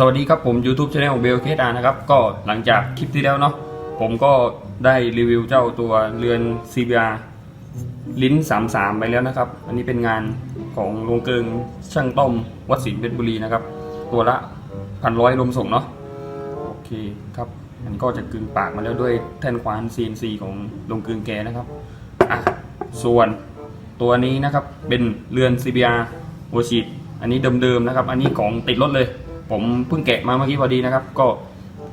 สวัสดีครับผม YouTube Channel เบลเคสอานะครับ ก็หลังจากคลิปที่แล้วเนาะผมก็ได้รีวิวเจ้าตัวเรือน CBR ลิ้น 33 ไปแล้วนะครับ อันนี้เป็นงานของโรงเกลิงช่างต้มวัดศรีเพชรบุรีนะครับ ตัวละพันร้อยรวมส่งเนาะโอเคครับอันนี้ก็จะกึงปากมาแล้วด้วยแท่นควาน CNC ของโรงกลึงแกนะครับอะส่วนตัวนี้นะครับเป็นเรือน CBR หัวฉีดอันนี้เดิมๆนะครับ อันนี้ของติดรถเลย ผมเพิ่งแกะมาเมื่อกี้พอดีนะครับ ก็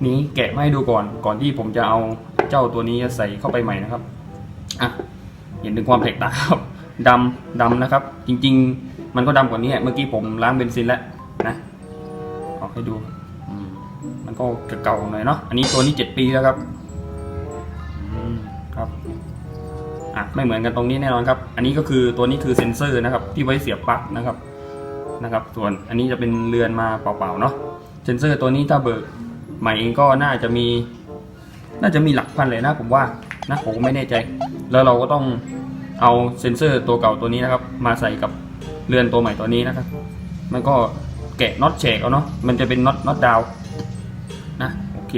นี้แกะมาให้ดูก่อนก่อนที่ผมจะเอาเจ้าตัวนี้ใส่เข้าไปใหม่นะครับอะเห็นถึงความแตกต่างครับดำดำนะครับ จริง ๆ มันก็ดำกว่านี้เมื่อกี้ผมล้างเบนซินแล้วนะออกให้ดูมันก็เก่าๆหน่อยเนาะอันนี้ตัวนี้เจ็ดปีแล้วครับครับอะไม่เหมือนกันตรงนี้แน่นอนครับ อันนี้ก็คือตัวนี้คือเซ็นเซอร์นะครับ ที่ไว้เสียบปลั๊กนะครับ นะครับ ส่วนอันนี้จะเป็นเรือนมาเปล่าๆเนาะเซนเซอร์ตัวนี้ถ้าเบิกใหม่เองก็น่าจะมี น่าจะมีหลักพันเลยนะผมว่านะผมไม่แน่ใจ แล้วเราก็ต้องเอาเซนเซอร์ตัวเก่าตัวนี้นะครับ มาใส่กับเรือนตัวใหม่ตัวนี้นะครับ มันก็แกะน็อตแฉกเอาเนาะมันจะเป็นน็อตน็อตดาวนะโอเค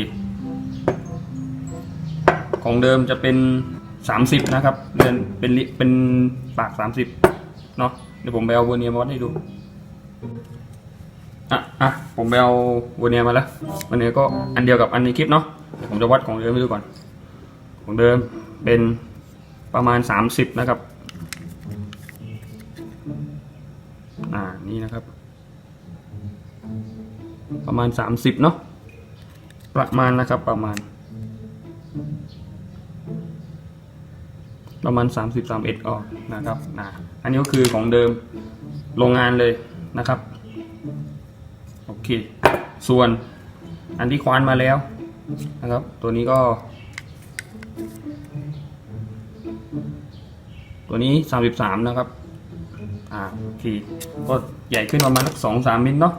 ของเดิมจะเป็น 30 นะครับเรือนเป็นเป็นปาก 30เนาะเดี๋ยวผมไปเอาเวอร์เนียร์มาวัดให้ดู อะอะผมไปเอาวอร์เนียมาแล้ววอร์เนียก็อันเดียวกับอันในคลิปเนาะเดี๋ยวผมจะวัดของเดิมให้ดูก่อน ของเดิมเป็นประมาณ 30 นะครับ อ่า นี่นะครับ ประมาณ 30 เนาะ ประมาณนะครับ ประมาณ ประมาณ 30 31ออกนะครับนะอันนี้ก็คือของเดิม โรงงานเลย นะครับโอเค ส่วนอันที่ควานมาแล้วนะครับ ตัวนี้ก็ ตัวนี้ 33 นะครับ อ่าโอเคก็ใหญ่ขึ้นประมาณสักสองสามมิลเนาะ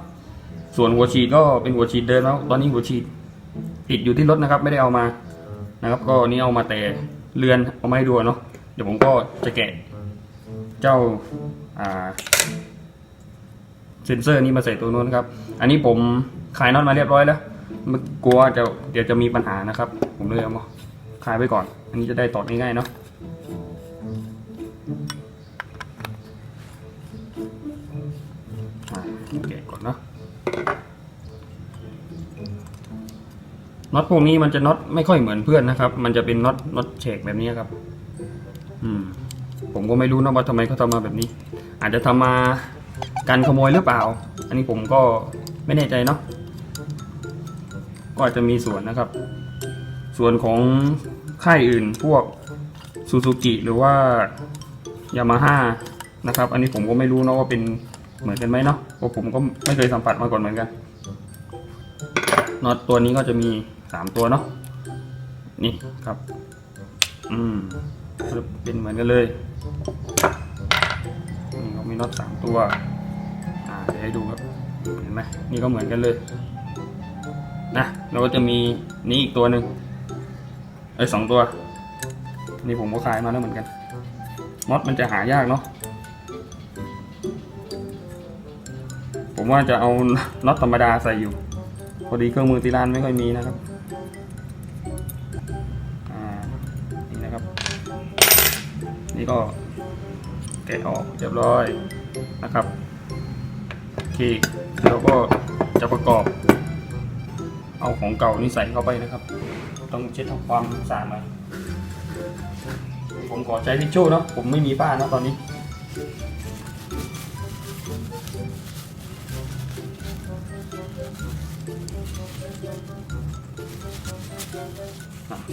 ส่วนหัวฉีดก็เป็นหัวฉีดเดิมแล้ว ตอนนี้หัวฉีดติดอยู่ที่รถนะครับ ไม่ได้เอามานะครับ ก็นี่เอามาแต่เรือนเอาไมาให้ดูเนาะเดี๋ยวผมก็จะแกะ เจ้าอ่า เซนเซอร์นี้มาใส่ตัวนู้นครับ อันนี้ผมขายน็อตมาเรียบร้อยแล้วมันกลัวจะเดี๋ยวจะมีปัญหานะครับ ผมเลยเอามาขายไว้ก่อน อันนี้จะได้ต่อง่ายๆเนาะอะแกะก่อนเนาะน็อตพวกนี้มันจะน็อตไม่ค่อยเหมือนเพื่อนนะครับ มันจะเป็นน็อตน็อตเฉกแบบนี้ครับ อืม ผมก็ไม่รู้นะว่าทำไมเขาทำมาแบบนี้ อาจจะทำมา การขโมยหรือเปล่า อันนี้ผมก็ไม่แน่ใจเนาะก็อาจจะมีส่วนนะครับ ส่วนของค่ายอื่นพวกซูซูกิหรือว่ายามาฮ่านะครับ อันนี้ผมก็ไม่รู้เนาะว่าเป็นเหมือนกันไหมเนาะเพราะผมก็ไม่เคยสัมผัสมาก่อนเหมือนกันน็อตตัวนี้ก็จะมีสามตัวเนาะนี่ครับ อืมเป็นเหมือนกันเลย น็อตสามตัว อ่าเดี๋ยวให้ดูครับเห็นไหมนี่ก็เหมือนกันเลย นะแล้วก็จะมีนี่อีกตัวหนึ่งไอ้สองตัว นี่ผมก็ขายมาแล้วเหมือนกันน็อตมันจะหายากเนาะผมว่าจะเอาน็อตธรรมดาใส่อยู่ พอดีเครื่องมือที่ร้านไม่ค่อยมีนะครับอ่านี่นะครับ นี่ก็ แกะออกเรียบร้อยนะครับโอเคแล้วก็จะประกอบ เอาของเก่านี่ใส่เข้าไปนะครับ ต้องเช็ดทำความสะอาดหน่อยผมขอใช้ทิชชู่เนาะผมไม่มีป้านะตอนนี้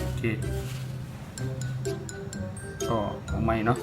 โอเค ก็ของใหม่เนาะ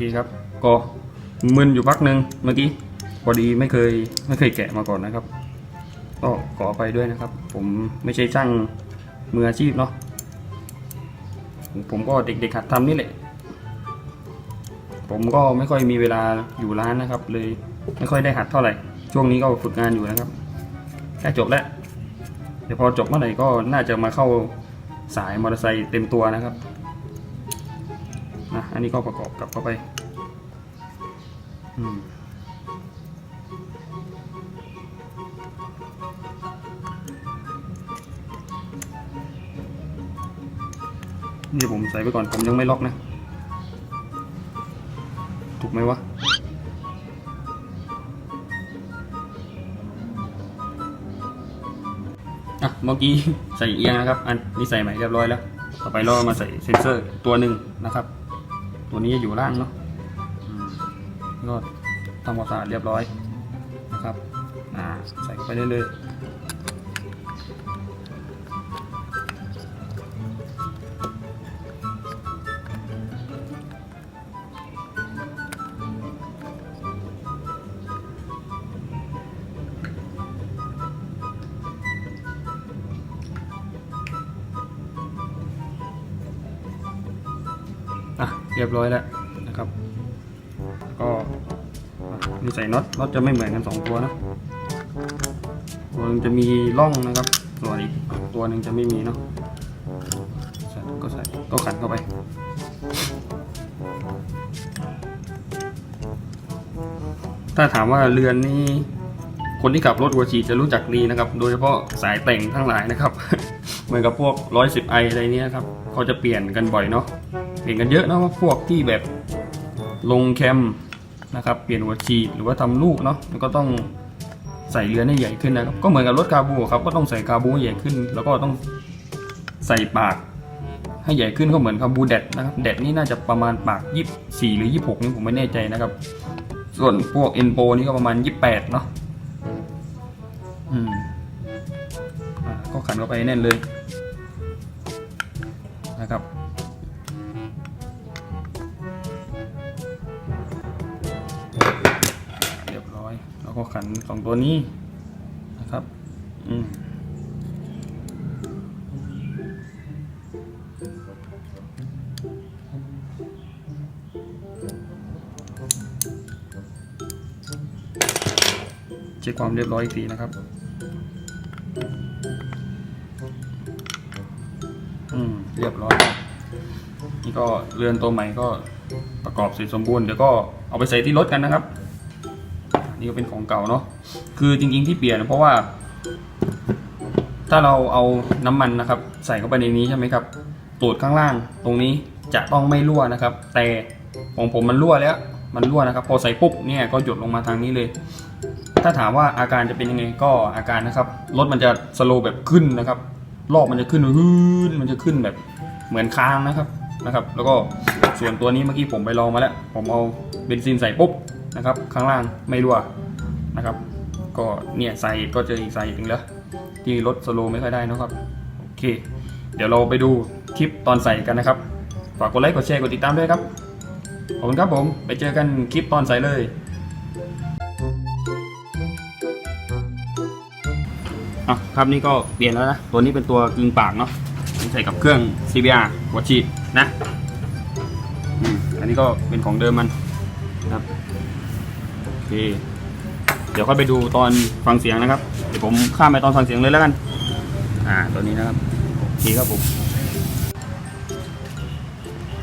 เคครับ ก็มึนอยู่พักหนึ่งเมื่อกี้พอดีไม่เคยไม่เคยแกะมาก่อนนะครับ ก็ขอไปด้วยนะครับ ผมไม่ใช่ช่างมืออาชีพเนาะผมก็เด็กๆหัดทำนี่แหละ ผมก็ไม่ค่อยมีเวลาอยู่ร้านนะครับ เลยไม่ค่อยได้หัดเท่าไหร่ ช่วงนี้ก็ฝึกงานอยู่นะครับใกล้จบแล้วเดี๋ยวพอจบเมื่อไหร่ก็น่าจะมาเข้าสายมอเตอร์ไซค์เต็มตัวนะครับ นะอันนี้ก็ประกอบกลับเข้าไปอืมนี่ผมใส่ไปก่อนผมยังไม่ล็อกนะ ถูกไหมวะอะเมื่อกี้ใส่เอียงนะครับ อันนี้ใส่ใหม่เรียบร้อยแล้ว ต่อไปเรามาใส่เซนเซอร์ตัวหนึ่งนะครับ ตัวนี้อยู่ล่างเนาะก็ทำความสะอาดเรียบร้อยนะครับใส่ไปเรื่อยๆ รียบร้อยแล้วนะครับ ก็อะนี่ใส่น็อตน็อตจะไม่เหมือนกันสองตัวนะตัวหนึงจะมีร่องนะครับส่วนอีกตัวหนึ่งจะไม่มีเนาะใส่ก็ใส่ก็ขันเข้าไปถ้าถามว่าเรือนนี้คนที่ขับรถวัวฉีจะรู้จักดีนะครับ โดยเฉพาะสายแต่งทั้งหลายนะครับ เหมือนกับพวก 110ไออะไรเนี้ยครับเขาจะเปลี่ยนกันบ่อยเนาะ เปลี่ยนกันเยอะนะว่าพวกที่แบบลงแคมนะครับเปลี่ยนหัวฉีดหรือว่าทำลูกเนาะแล้วก็ต้องใส่เรือนให้ใหญ่ขึ้นนะครับก็เหมือนกับรถคาบูครับก็ต้องใส่คาบูให้ใหญ่ขึ้น แล้วก็ต้องใส่ปาก ให้ใหญ่ขึ้นก็เหมือนคาบูแดดนะครับแดดนี่น่าจะประมาณปากยี่สี่หรือยี่หกนี่ผมไม่แน่ใจนะครับ ส่วนพวกเอ็นโปนี่ก็ประมาณยี่แปดเนาะอืมก็ขันเข้าไปแน่นเลยนะครับ ขันสองตัวนี้นะครับ อืมเช็คความเรียบร้อยอีกทีนะครับอืมเรียบร้อย นี่ก็เรือนตัวใหม่ก็ประกอบเสร็จสมบูรณ์เดี๋ยวก็เอาไปใส่ที่รถกันนะครับ นี่ก็เป็นของเก่าเนาะคือจริง ๆที่เปลี่ยนเพราะว่า ถ้าเราเอาน้ำมันนะครับ ใส่เข้าไปในนี้ใช่ไหมครับตูดข้างล่างตรงนี้จะต้องไม่รั่วนะครับ แต่ของผมมันรั่วแล้ว มันรั่วนะครับ พอใส่ปุ๊บเนี่ยก็หยดลงมาทางนี้เลย ถ้าถามว่าอาการจะเป็นยังไงก็อาการนะครับรถมันจะสโลว์แบบขึ้นนะครับรอบมันจะขึ้นฮืนมันจะขึ้นแบบเหมือนค้างนะครับนะครับ แล้วก็ส่วนตัวนี้เมื่อกี้ผมไปลองมาแล้ว ผมเอาเบนซินใส่ปุ๊บ นะครับ ข้างล่างไม่รั่วนะครับ ก็เนี่ยใส่ก็เจออีกใส่อีกแล้วที่รถสโลว์ไม่ค่อยได้นะครับโอเค เดี๋ยวเราไปดูคลิปตอนใส่กันนะครับฝากกดไลค์กดแชร์กดติดตามด้วยครับขอบคุณครับผมไปเจอกันคลิปตอนใส่เลย อะครับนี่ก็เปลี่ยนแล้วนะ ตัวนี้เป็นตัวกึ่งปากเนาะใส่กับเครื่อง CBR หัวฉีดนะอันนี้ก็เป็นของเดิมมันนะครับ เค เดี๋ยวค่อยไปดูตอนฟังเสียงนะครับ เดี๋ยวผมข้ามไปตอนฟังเสียงเลยแล้วกัน อ่า ตัวนี้นะครับ โอเคครับผม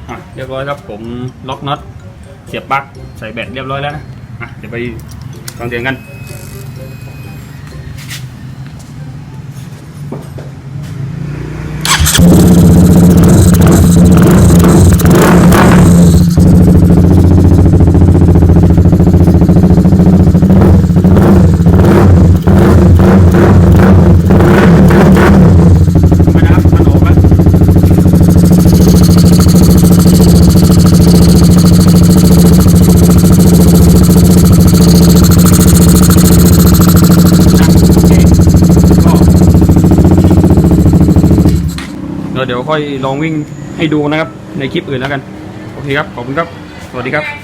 อะเรียบร้อยครับผมล็อกน็อตเสียบปลั๊กใส่แบตเรียบร้อยแล้วนะอะเดี๋ยวไปฟังเสียงกัน มานะครับขนมครับโอเคก็เดี๋ยว ค่อยลองวิ่งให้ดูนะครับ ในคลิปอื่นแล้วกัน โอเคครับ ขอบคุณครับ สวัสดีครับ